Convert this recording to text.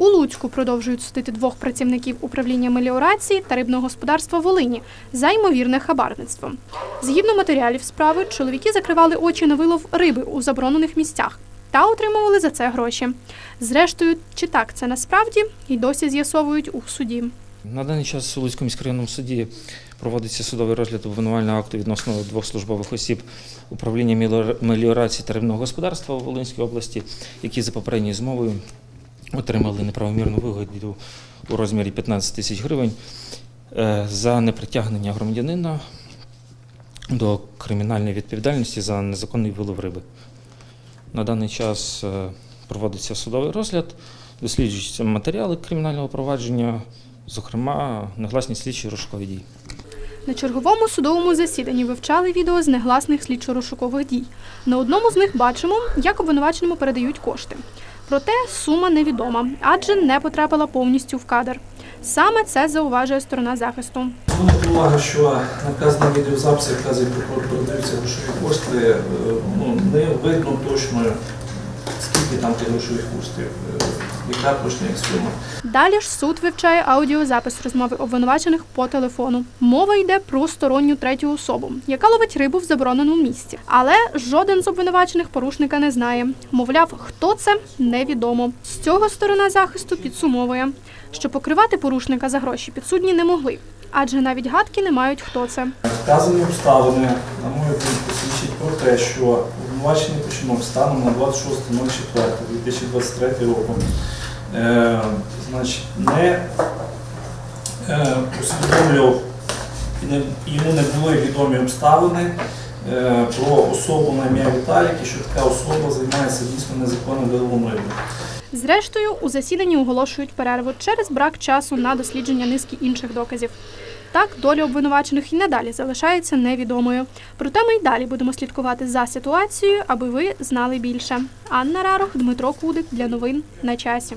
У Луцьку продовжують судити двох працівників управління меліорації та рибного господарства Волині за ймовірне хабарництво. Згідно матеріалів справи, чоловіки закривали очі на вилов риби у заборонених місцях та отримували за це гроші. Зрештою, чи так це насправді, і досі з'ясовують у суді. На даний час у Луцькому міськрайонному суді проводиться судовий розгляд обвинувального акту відносно двох службових осіб управління меліорації та рибного господарства у Волинській області, які за попередньою змовою отримали неправомірну вигоду у розмірі 15 тисяч гривень е, за непритягнення громадянина до кримінальної відповідальності за незаконний вилов риби. На даний час е, проводиться судовий розгляд, досліджуються матеріали кримінального провадження, зокрема, негласні слідчі розшукові дії. На черговому судовому засіданні вивчали відео з негласних слідчо-розшукових дій. На одному з них бачимо, як обвинуваченому передають кошти. Проте сума невідома, адже не потрапила повністю в кадр. Саме це зауважує сторона захисту. Увагу, що наказаний відеозапис, вказує про продаються грошові кошти, е, ну, не видно точно, скільки там тих грошових коштів, е, яка точна сума. Далі ж суд вивчає аудіозапис розмови обвинувачених по телефону. Мова йде про сторонню третю особу, яка ловить рибу в забороненому місці. Але жоден з обвинувачених порушника не знає. Мовляв, хто це невідомо. З цього сторона захисту підсумовує, що покривати порушника за гроші підсудні не могли, адже навіть гадки не мають, хто це. Вказані обставини, на мою думку, свідчать про те, що обвинувачений починок станом на 26.04.2023 року е, значить, не е, усвідомлював йому не були відомі обставини про особу на ім'я Віталік, і що така особа займається дійсно незаконним виловом риби. Зрештою, у засіданні оголошують перерву через брак часу на дослідження низки інших доказів. Так, доля обвинувачених і надалі залишається невідомою. Проте ми й далі будемо слідкувати за ситуацією, аби ви знали більше. Анна Рарох, Дмитро Кудик для новин на часі.